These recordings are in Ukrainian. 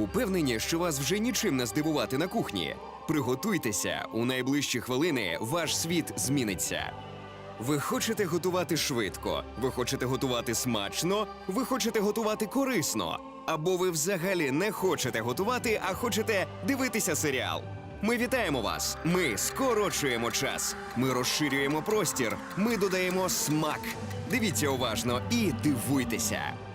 Упевнені, що вас вже нічим не здивувати на кухні. Приготуйтеся, у найближчі хвилини ваш світ зміниться. Ви хочете готувати швидко, ви хочете готувати смачно, ви хочете готувати корисно. Або ви взагалі не хочете готувати, а хочете дивитися серіал. Ми вітаємо вас! Ми скорочуємо час, ми розширюємо простір, ми додаємо смак. Дивіться уважно і дивуйтеся.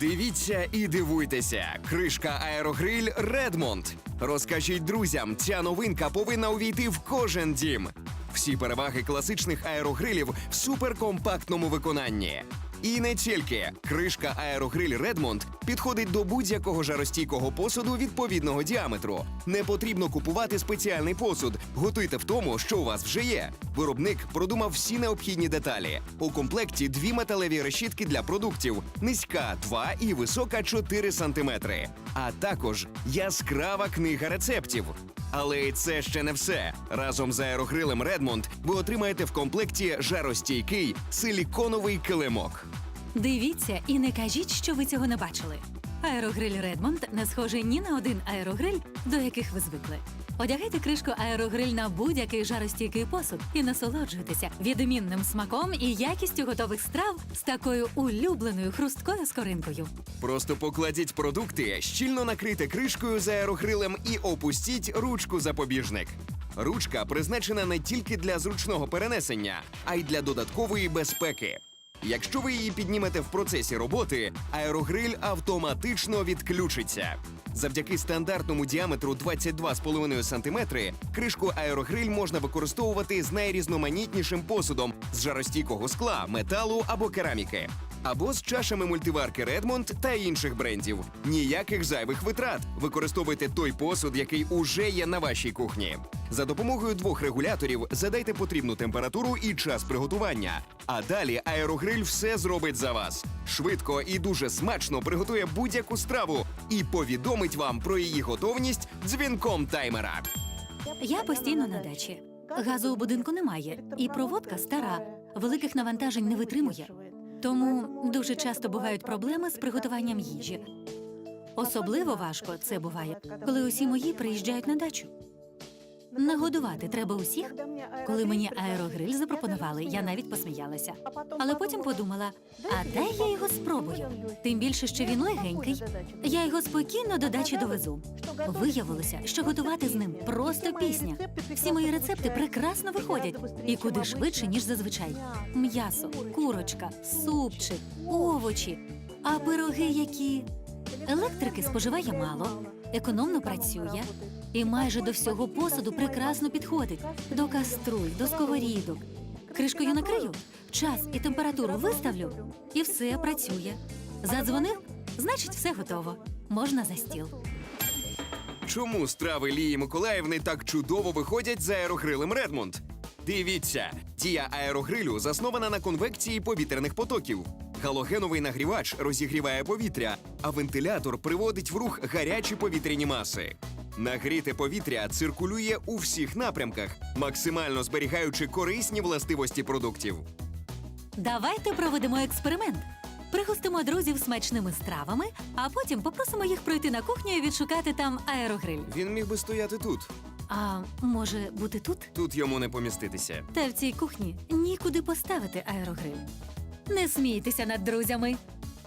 Дивіться і дивуйтеся. Кришка аерогриль Редмонд. Розкажіть друзям, ця новинка повинна увійти в кожен дім. Всі переваги класичних аерогрилів в суперкомпактному виконанні. І не тільки кришка аерогриль Редмонд підходить до будь-якого жаростійкого посуду відповідного діаметру. Не потрібно купувати спеціальний посуд. Готуйте в тому, що у вас вже є. Виробник продумав всі необхідні деталі. У комплекті дві металеві решітки для продуктів: низька 2 і висока 4 сантиметри. А також яскрава книга рецептів. Але це ще не все. Разом з аерогрилем Редмонд ви отримаєте в комплекті жаростійкий силіконовий килимок. Дивіться і не кажіть, що ви цього не бачили. Аерогриль Редмонд не схожий ні на один аерогриль, до яких ви звикли. Одягайте кришку аерогриль на будь-який жаростійкий посуд і насолоджуйтеся відмінним смаком і якістю готових страв з такою улюбленою хрусткою скоринкою. Просто покладіть продукти, щільно накрийте кришкою з аерогрилем і опустіть ручку запобіжник. Ручка призначена не тільки для зручного перенесення, а й для додаткової безпеки. Якщо ви її піднімете в процесі роботи, аерогриль автоматично відключиться. Завдяки стандартному діаметру 22,5 см кришку аерогриль можна використовувати з найрізноманітнішим посудом з жаростійкого скла, металу або кераміки. Або з чашами мультиварки Redmond та інших брендів. Ніяких зайвих витрат. Використовуйте той посуд, який уже є на вашій кухні. За допомогою двох регуляторів задайте потрібну температуру і час приготування. А далі аерогриль все зробить за вас. Швидко і дуже смачно приготує будь-яку страву і повідомить вам про її готовність дзвінком таймера. Я постійно на дачі. Газу у будинку немає, і проводка стара, великих навантажень не витримує. Тому дуже часто бувають проблеми з приготуванням їжі. Особливо важко це буває, коли усі мої приїжджають на дачу. Нагодувати треба усіх. Коли мені аерогриль запропонували, я навіть посміялася. Але потім подумала: а де я його спробую? Тим більше, що він легенький. Я його спокійно до дачі довезу. Виявилося, що готувати з ним просто пісня. Всі мої рецепти прекрасно виходять і куди швидше, ніж зазвичай. М'ясо, курочка, супчик, овочі, а пироги які. Електрики споживає мало, економно працює і майже до всього посуду прекрасно підходить до каструль, до сковорідок. Кришкою накрию, час і температуру виставлю, і все працює. Задзвонив, значить, все готово. Можна за стіл. Чому страви Лії Миколаївни так чудово виходять з аерогрилем Редмонд? Дивіться, дія аерогрилю заснована на конвекції повітряних потоків. Галогеновий нагрівач розігріває повітря, а вентилятор приводить в рух гарячі повітряні маси. Нагріте повітря циркулює у всіх напрямках, максимально зберігаючи корисні властивості продуктів. Давайте проведемо експеримент. Пригостимо друзів смачними стравами, а потім попросимо їх пройти на кухню і відшукати там аерогриль. Він міг би стояти тут. А може бути тут? Тут йому не поміститися. Та в цій кухні нікуди поставити аерогриль. Не смійтеся над друзями.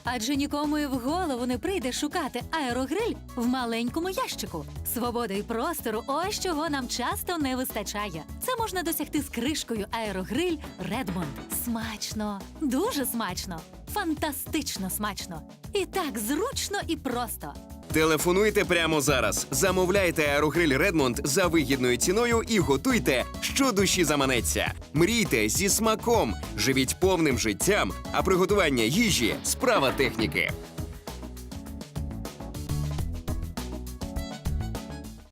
Адже нікому і в голову не прийде шукати аерогриль в маленькому ящику. Свободи і простору ось чого нам часто не вистачає. Це можна досягти з кришкою аерогриль Редмонд. Смачно, дуже смачно, фантастично смачно. І так зручно і просто. Телефонуйте прямо зараз. Замовляйте аерогриль Редмонд за вигідною ціною і готуйте, що душі заманеться. Мрійте зі смаком, живіть повним життям, а приготування їжі справа техніки.